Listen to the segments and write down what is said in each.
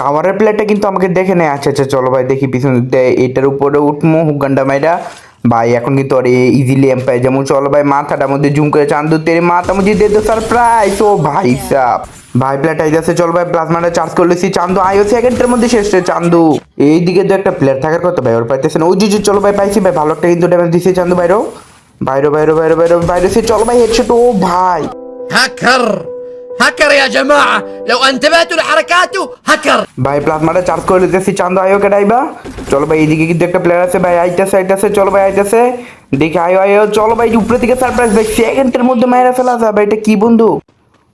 টাওয়ারের প্লেটটা কিন্তু আমাকে দেখে নেয় আচ্ছা আচ্ছা চলো ভাই, দেখি পিছন এটার উপরে উঠমো হুগান্ডা মাইরা। ভাই, এখন কিন্তু আর ইজিলি এম্পায় যেমন চলো ভাই, মাথাটার মধ্যে ঝুম করে চান্দু তেরে মাথা মধ্যে দে তো সারপ্রাইজ ও ভাই, সাপ। ভাই প্লেট আই যাচ্ছে চল ভাই প্লাজমাটা চার্জ করলেছি চান্দু আইও সেকেন্ডের মধ্যে শেষ রে, চান্দু। এইদিকে তো একটা প্লেয়ার থাকার কথা ভাই, ওর পাইতেছে না। ওই যে চলো ভাই, পাইছি ভাই, ভালো একটা কিন্তু ড্যামেজ দিছে চান্দু বাইরেও বাইরে বাইরে বাইরে বাইরে বাইরে সে চলো ভাই হেডশট ও ভাই। হ্যাকার هكر يا جماعة لو انتبهتوا لحركاته هكر ভাই প্লাজমাটা চার্জ করে দিতেছি চান্দু আয়ো কেডাইবা চলো ভাই এইদিকে কিন্তু একটা প্লেয়ার আছে ভাই আইতাছে আইতাছে চলো ভাই আইতাছে দেখি আয়ো আয়ো চলো ভাই উপরে থেকে সারপ্রাইজ ভাই সেকেন্ডের মধ্যে মায়েরা ফেলা যায় ভাই এটা কি বন্ধু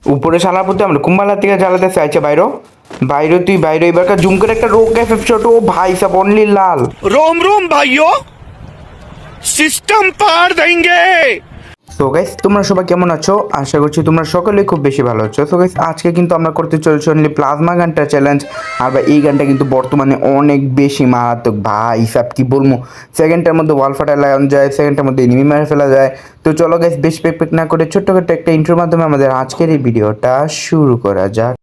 উপরে সালার প্রতি আমরা কুম্বালার থেকে জ্বালাতেছে আচ্ছা বাইরো বাইরে তুই বাইরে এবারকার জুম করে একটা রোগ এফ শট ও ভাই সব অনলি লাল रोम रोम भाइयों सिस्टम पार देंगे সো গাইস তোমরা সবাই কেমন আছো? আশা করছি তোমরা সকলেই খুব বেশি ভালো আছো। সো গাইস আজকে কিন্তু আমরা করতে চলেছি অনলি প্লাজমা গানটা চ্যালেঞ্জ আর ভাই, এই গানটা কিন্তু বর্তমানে অনেক বেশি মারাত্মক। ভাই, সব, কি বলব? সেকেন্ডটার মধ্যে ওয়াল ফাটা যায় সেকেন্ডটার মধ্যে এনিমি মেরে ফেলা যায়। তো চলো গাইস বেশি পেক না করে ছোট্ট একটা ইন্ট্রোর মাধ্যমে আমাদের আজকের এই ভিডিওটা শুরু করা যাক।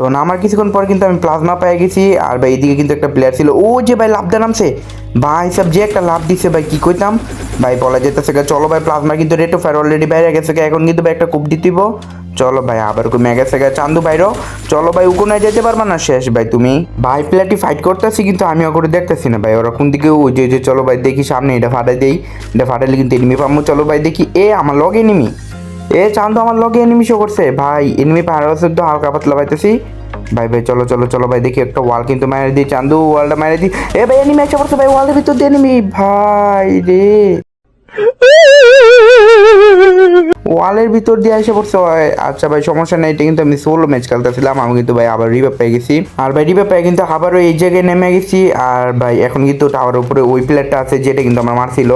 তো না, আমার কিছুক্ষণ পর কিন্তু আমি প্লাজমা পেয়ে গেছি। আর ভাই, এদিকে কিন্তু একটা প্লেয়ার ছিল। ও যে ভাই লাভটা নামছে। ভাই, সব যে একটা লাভ দিছে ভাই, কি কইতাম? ভাই, বলা যেতেছে চলো ভাই প্লাজমা কিন্তু রেটো ফায়ার অলরেডি বাইরে গেছে এখন কিন্তু ভাই একটা কুপ দিতে দিব। চলো ভাই, আবার কমে গেছে চান্দু বাইরো চলো ভাই উকোনে যেতে পারবা না? শেষ ভাই, তুমি। ভাই প্লেয়ারটি ফাইট করতেছি, কিন্তু আমি ওকে দেখতেছি না ভাই। ওরা কোন দিকে ওই যে- যে, চলো ভাই, দেখি সামনে, এটা ফাটাই দেই। এটা ফাটাইলে কিন্তু এনিমি পাবো। চলো ভাই, দেখি, এ আমার লগ এনিমি এ চান্দু আমার লগে এনিমি শো করছে। ভাই এনিমি পাহাড় তো হালকা পাতলা পাইতেছি। ভাই ভাই, চলো চলো চলো, ভাই, দেখি একটা ওয়াল কিন্তু মারে দিই। চান্দু ওয়ালটা মারে দিই। এ ভাই এনিমি এসে পড়ছে, ভাই ওয়ালের ভিতর দিয়ে এনিমি ভাই রে। ওয়ালের ভিতর দিয়ে এসে পড়ছে, ভাই। আচ্ছা ভাই, সমস্যা নেই, এটা কিন্তু আমি সোলো ম্যাচ খেলতেছিলাম, আমি কিন্তু, ভাই, আবার রিভাইভ পেয়ে গেছি। আর ভাই রিভাইভ পেয়ে কিন্তু আবারও এই জায়গায় নেমে গেছি। আর ভাই, এখন কিন্তু টাওয়ার উপরে ওই প্লেয়ারটা আছে, যেটা কিন্তু আমার মারছিল।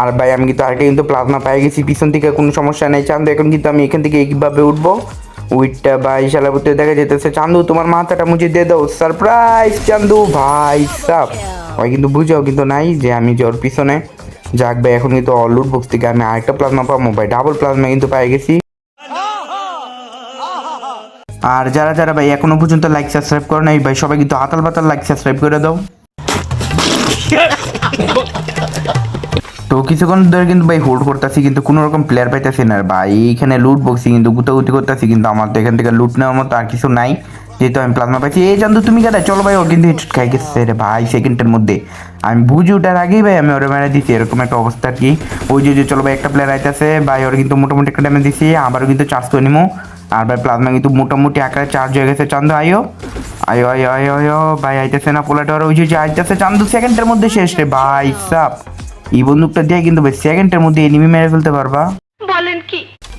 আর ভাই, আমি কিন্তু আরেকটা কিন্তু প্লাজমা পেয়ে গেছি, পিছন থেকে কোনো সমস্যা নেই। চান্দু, এখন কিন্তু আমি এখান থেকে এইভাবে উঠবো। উইটটা, ভাই শালাপুত্রে দেখা যেতেছে চান্দু, তোমার মাথাটা মুছে দিয়ে দাও। সারপ্রাইজ চান্দু, ভাই, সাপ। ওই কিন্তু বুঝাও কিন্তু নাই যে আমি ওর পিছনে। যাক ভাই, এখন কিন্তু অলুট বক্স থেকে আমি আরেকটা প্লাজমা পাবো ভাই ডাবল প্লাজমা কিন্তু পেয়ে গেছি। আর যারা যারা ভাই এখনও পর্যন্ত লাইক সাবস্ক্রাইব করে নাই ভাই, সবাই কিন্তু হাতাল পাতাল লাইক সাবস্ক্রাইব করে দাও। তো কিছুক্ষণ ধরে কিন্তু ভাই হোল্ড করতেছি, কিন্তু কোনো রকম প্লেয়ার পাইতেছি না ভাই। এইখানে লুট বক্সি কিন্তু গুতাগুতি করতেছি, কিন্তু আমার তো এখান থেকে লুট নেওয়ার মতো আর কিছু নাই। যেহেতু আমি প্লাজমা পাইছি, এই জানতো তুমি কেটে চলো ভাই, ও কিন্তু হেডশট খাই গেছে রে ভাই সেকেন্ডের মধ্যে। আমি বুঝি ওঠার আগেই ভাই, আমি ওরে মেরে দিছি, এরকম একটা অবস্থা আর কি। ওই যে চলো ভাই, একটা প্লেয়ার আইতেছে, ভাই, ওর কিন্তু মোটামুটি একটা ড্যামেজ দিছি, আবারও কিন্তু চার্জ করে নিমো। আর ভাই প্লাজমা কিন্তু মোটামুটি আকারে চার্জ হয়ে গেছে, চান্দু আয়ো আয়ো আয়ো আয়ো আয়ো ভাই, আইতেছে না পোলাটা ওই যে আইতেছে, চান্দু সেকেন্ডের মধ্যে শেষ রে, ভাই, সাপ। এই বন্দুকটা দিয়ে কিন্তু ভাই সেকেন্ডের মধ্যে এনিমি মেরে ফেলতে পারবা।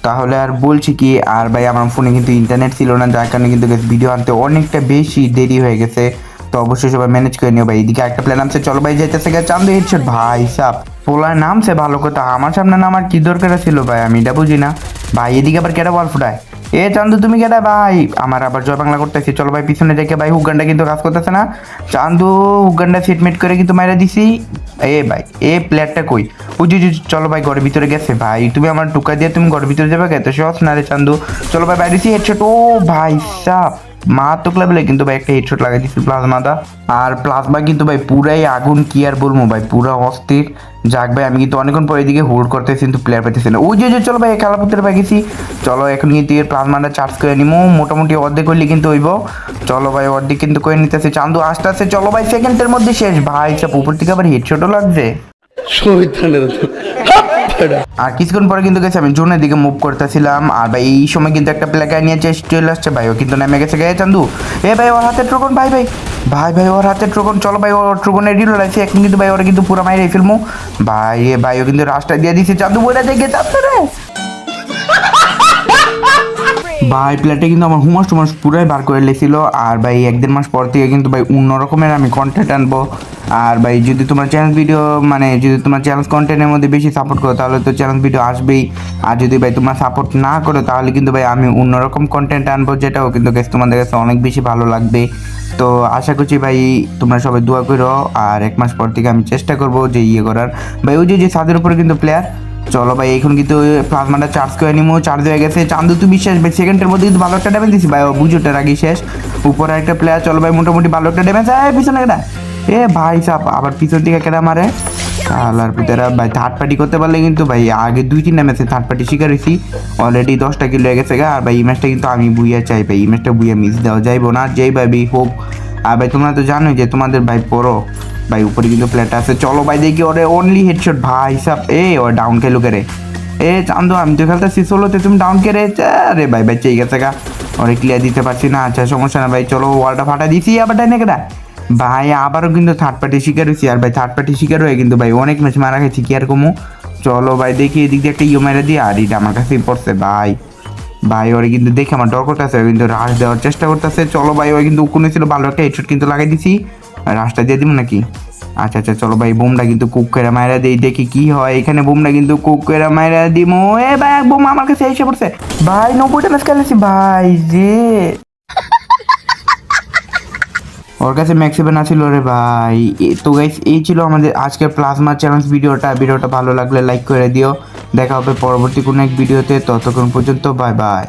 তাহলে আর বলছি কি, আর ভাই আমার ফোনে কিন্তু ইন্টারনেট ছিল না, যার কারণে কিন্তু ভিডিও আনতে অনেকটা বেশি দেরি হয়ে গেছে। তো অবশ্যই সবাই ম্যানেজ করে নিও ভাই। এদিকে একটা প্ল্যান নামছে চলো ভাই যাইতেছে গা চান্দু হেডশট ভাই সাপ পোলার নামছে ভালো কথা, আমার সামনে নামার কি দরকার ছিল ভাই? আমি এটা বুঝি না। ভাই এদিকে আবার কেটা বল ফুটায়? এ চান্দু, তুমি কেটা ভাই? আমার আবার জয় বাংলা করতেছি। চলো ভাই, পিছনে দেখে ভাই, হুগানটা কিন্তু কাজ করতেছে না। চান্দু, হুগানটা সিটমিট করে কিন্তু মাইরা দিছি। এ ভাই, এ প্লেটটা কই? উজি উজি চলো ভাই, ঘরের ভিতরে গেছে। ভাই, তুমি আমার টুকা দিয়ে তুমি ঘরের ভিতরে যাবে এত সহজ না রে চান্দু। চলো ভাই, বাইরে হেডশট ও ভাই, সাপ। মারাত্মক লেভেলে কিন্তু ভাই একটা হেডশট লাগাই দিচ্ছি প্লাজমাটা। আর প্লাজমা কিন্তু ভাই পুরাই আগুন, কি আর বলব ভাই, পুরা অস্থির। যাক ভাই, আমি কিন্তু অনেকক্ষণ পরে এদিকে হোল্ড করতেছি, কিন্তু প্লেয়ার পাইতেছি না। ওই যে যে, চলো ভাই খেলা পুত্রে পাই গেছি চলো, এখন কিন্তু এর প্লাজমাটা চার্জ করে নিবো মোটামুটি অর্ধেক করলে কিন্তু হইব। চলো ভাই, অর্ধেক কিন্তু করে নিতেছে। চান্দু, আস্তে আস্তে, চলো ভাই সেকেন্ডের মধ্যে শেষ। ভাই সব উপর থেকে আবার হেডশটও লাগছে। আর কিছুক্ষণ পরে কিন্তু গেছে, আমি জোনের দিকে মুভ করতেছিলাম। আর ভাই, এই সময় কিন্তু একটা প্লেকার নিয়ে চলে আসছে। ভাই, ও কিন্তু নেমে গেছে গেছে চান্দু। এ ভাই, ওর হাতে ট্রোকন ভাই ভাই। ভাই ভাই, ওর হাতে ট্রোকন চলো ভাই, ওর ট্রোকনের রিল লাগছে এখন কিন্তু ভাই, ওরা কিন্তু পুরো মাইরে ফেলমু। ভাই, এ ভাই, ও কিন্তু রাস্তা দিয়ে দিছে। চান্দু বলে দেখে চান্দু রে। ভাই, প্লেটে কিন্তু আমার হুমাস টুমাস পুরাই বার করে লেছিল। আর ভাই, এক দেড় মাস পর থেকে কিন্তু ভাই অন্য রকমের আমি কন্টেন্ট আনব। আর ভাই, যদি তোমার চ্যানেল ভিডিও মানে যদি তোমার চ্যানেল কন্টেন্টের মধ্যে বেশি সাপোর্ট করো, তাহলে তো চ্যানেল ভিডিও আসবেই। আর যদি ভাই, তোমার সাপোর্ট না করো, তাহলে কিন্তু ভাই, আমি অন্যরকম কন্টেন্ট আনব, যেটাও কিন্তু guys তোমাদের কাছে অনেক বেশি ভালো লাগবে। তো আশা করছি ভাই, তোমরা সবাই দোয়া করো। আর এক মাস পর থেকে আমি চেষ্টা করব যে ইয়ে করার। ভাই, ওই যে যে ছাদের উপরে কিন্তু প্লেয়ার চলো ভাই, এখন কিন্তু প্লাজমাটা চার্জ করে নিমো চার্জ হয়ে গেছে। চান্দু, তুই বিশ্বাস, ভাই সেকেন্ডের মধ্যে কিন্তু ভালো একটা ড্যামেজ দিছি, ভাই। বুঝোটার আগে শেষ। উপরে একটা প্লেয়ার চলো ভাই, মোটামুটি ভালো একটা ড্যামেজ আয় পিছনে কেটা এ, ভাই, সাপ, আবার পিছন দিকে কেটা মারে? আলার পুতেরা, ভাই থার্ড পার্টি করতে পারলে কিন্তু, ভাই, আগে দুই তিনটা ম্যাচে থার্ড পার্টি শিকার হয়েছি। অলরেডি দশটা কিলো হয়ে গেছে গা। আর ভাই এই ম্যাচটা কিন্তু আমি বুইয়া চাই, ভাই। এই ম্যাচটা বুইয়া মিস দেওয়া যাইবো না। যেই ভাই ভাই, হোক। আর ভাই, তোমরা তো জানোই যে তোমাদের ভাই পড়ো ভাই, উপরে কিন্তু প্লেট আছে। চলো ভাই, দেখি ওরে অনলি হেডশট ভাই সাপ এ, ও ডাউন খেলো কে রে এ, চান্দু, আমি তো খেলতেছি। ষোলোতে তুমি ডাউন কে রে? আরে ভাই ভাই, চেয়ে গেছে গা। ওরে ক্লিয়ার দিতে পারছি না আচ্ছা সমস্যা না ভাই। চলো ওয়ালটা ফাটা দিছি, আবার ডাইনে কেটা ভাই, আবারও কিন্তু থার্ড পার্টি শিকার হয়েছি আর ভাই থার্ড পার্টি শিকার হয়ে কিন্তু ভাই অনেক ম্যাচ মারা গেছি, কি আর কমু? চলো ভাই, দেখি এদিক দিয়ে একটা ইউ মেরে দিই আর এটা আমার কাছেই পড়ছে, ভাই। ভাই, ওরে কিন্তু দেখে আমার ডর করতেছে কিন্তু রাশ দেওয়ার চেষ্টা করতেছে। চলো ভাই ওই কিন্তু উকুনে ছিল ভালো একটা হেডশট কিন্তু লাগাই দিছি। রাশটা দিয়ে দিব নাকি? আচ্ছা আচ্ছা চলো ভাই, বোমটা কিন্তু কুক করে মায়েরা দিই, দেখি কি হয়। এখানে বোমটা কিন্তু কুক করে মায়েরা দিমো। এ ভাই এক বোম আমার কাছে এসে পড়ছে। ভাই নব্বইটা ম্যাচ খেলেছি ভাই, যে। ওর কাছে ম্যাক্সিভেন আছিল রে ভাই। তো গাইস এই ছিল আমাদের আজকের প্লাজমা চ্যালেঞ্জ ভিডিওটা। ভিডিওটা ভালো লাগলে লাইক করে দিও। দেখা হবে পরবর্তী কোনো এক ভিডিওতে। ততক্ষণ পর্যন্ত বাই বাই